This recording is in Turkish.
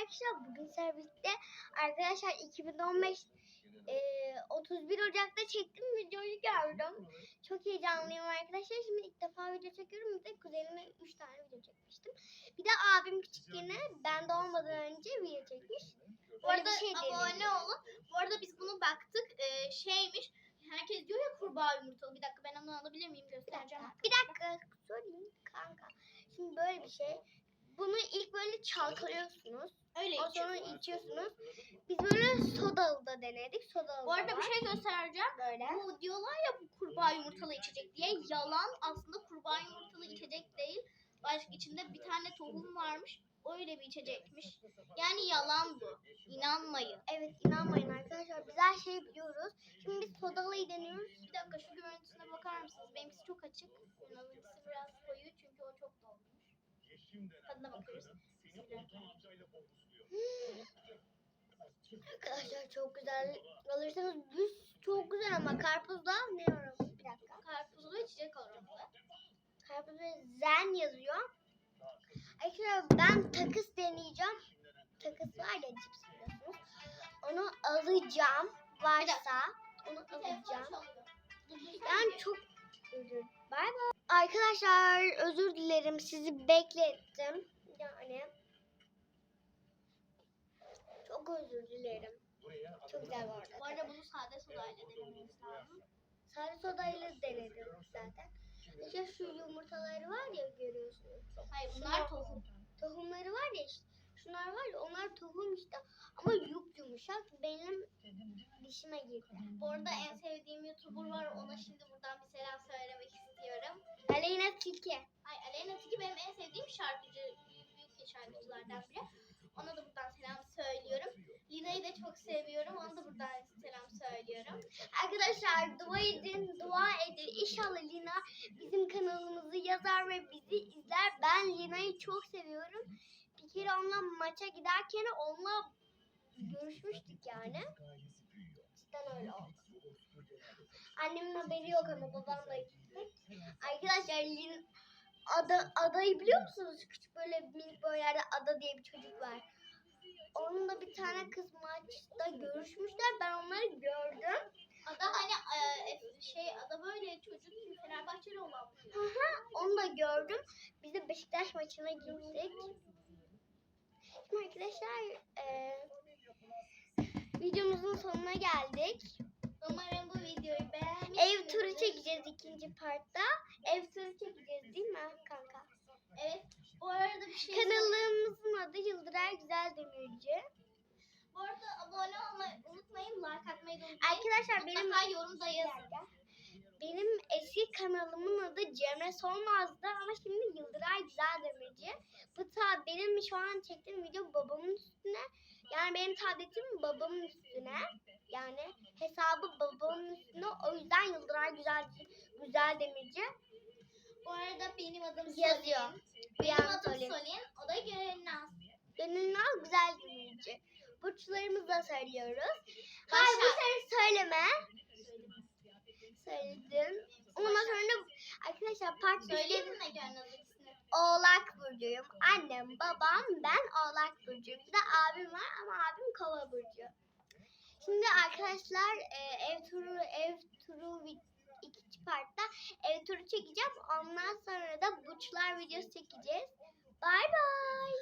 arkadaşlar. Bugün servisde arkadaşlar 2015 e, 31 Ocak'ta çektiğim videoyu gördüm. Çok heyecanlıyım arkadaşlar. Şimdi ilk defa video çekiyorum. Bir de kuzenime 3 tane video çekmiştim. Bir de abim küçükken ben doğmadan önce video çekmiş. Bu arada bir şey abone olun. Bu arada biz bunu baktık. Ee, şeymiş. Herkes diyor ya kurbağa yumurtalı. Bir dakika ben onu alabilir miyim Bir göstereceğim. dakika, bir dakika sorayım kanka. Şimdi böyle bir şey. Bunu ilk böyle çalkalıyorsunuz. Öyle O sonra içiyorsunuz. Biz böyle sodalı da denedik. Sodalı Bu arada da bir var. şey göstereceğim. böyle. Bu diyorlar ya bu kurbağa yumurtalı içecek diye. Yalan. Aslında kurbağa yumurtalı içecek değil. Başka içinde bir tane tohum varmış. Öyle bir içecekmiş. Yani yalan bu. İnanmayın. Evet inanmayın arkadaşlar. Biz her şeyi biliyoruz. Şimdi biz sodalıyı deniyoruz. Bir dakika şu görüntüsüne bakar mısınız? Benimkisi çok açık. Onlarınkisi Tadına bakıyoruz. Arkadaşlar çok güzel. Alırsanız düz çok güzel ama karpuzda ne var? Bir dakika. Karpuzlu içecek aromalı. Karpuzda zen yazıyor. Arkadaşlar ben takıs deneyeceğim. Takıs var ya cips biliyorsunuz. Onu alacağım. Varsa onu alacağım. Ben çok özür Bay bay. Arkadaşlar özür dilerim sizi beklettim. Yani çok özür dilerim. Çok güzel bu arada. Bu arada bunu sade sodayla denememiz lazım. Sade sodayla denedim zaten. İşte şu yumurtaları var ya görüyorsunuz. Hayır bunlar tohum. Tohumları var ya işte. Şunlar var ya onlar tohum işte ama yuk yumuşak benim dişime girdi. Bu arada en sevdiğim YouTuber var. Ona şimdi buradan bir selam. Aleyna Tilki. Ay Aleyna Tilki benim en sevdiğim şarkıcı. Büyük şarkıcılardan biri. Ona da buradan selam söylüyorum. Lina'yı da çok seviyorum. Ona da buradan selam söylüyorum. Arkadaşlar dua edin, dua edin. İnşallah Lina bizim kanalımızı yazar ve bizi izler. Ben Lina'yı çok seviyorum. Bir kere onunla maça giderken onunla görüşmüştük yani. Cidden öyle oldu. Annemin haberi yok ama babamla gittik. Arkadaşlar Lin ada, adayı biliyor musunuz? Küçük böyle minik böyle yerde ada diye bir çocuk var. Onunla bir tane kız maçta görüşmüşler. Ben onları gördüm. Ada hani e, şey ada böyle çocuk Fenerbahçeli olan. Hı, onu da gördüm. Biz de Beşiktaş maçına gittik. Şimdi arkadaşlar eee, videomuzun sonuna geldik. Umarım bu videoyu beğenmişsinizdir. Ev turu çekeceğiz ikinci partta. Ev turu çekeceğiz değil mi kanka? Evet. Bu arada bir şey Kanalımızın adı Yıldıray Güzel Demirci. Bu arada abone olmayı unutmayın. Like atmayı da unutmayın. Arkadaşlar benim Mutlaka yorumda yazın. benim eski kanalımın adı Cemre Solmaz'dı ama şimdi Yıldıray Güzel Demirci. Bu ta benim şu an çektiğim video babamın üstüne. Yani benim tabletim babamın üstüne. Yani hesabı babamın üstüne. O yüzden Yıldıray Güzel Güzel Demirci Bu arada benim adım yazıyor. Solin. Benim an adım söyleyeyim. Solin. O da Gönülnaz. Gönül Nal Güzel Demirci. Burçlarımızı da söylüyoruz. Hayır bu sen söyleme. Söyledim. Ondan sonra arkadaşlar part üçte mi ismini? Oğlak burcuyum. Annem, babam, ben Oğlak burcuyum. Bir de abim var ama abim Kova burcu. Şimdi arkadaşlar e, ev turu ev turu ikinci partta ev turu çekeceğim. Ondan sonra da burçlar videosu çekeceğiz. Bay bay.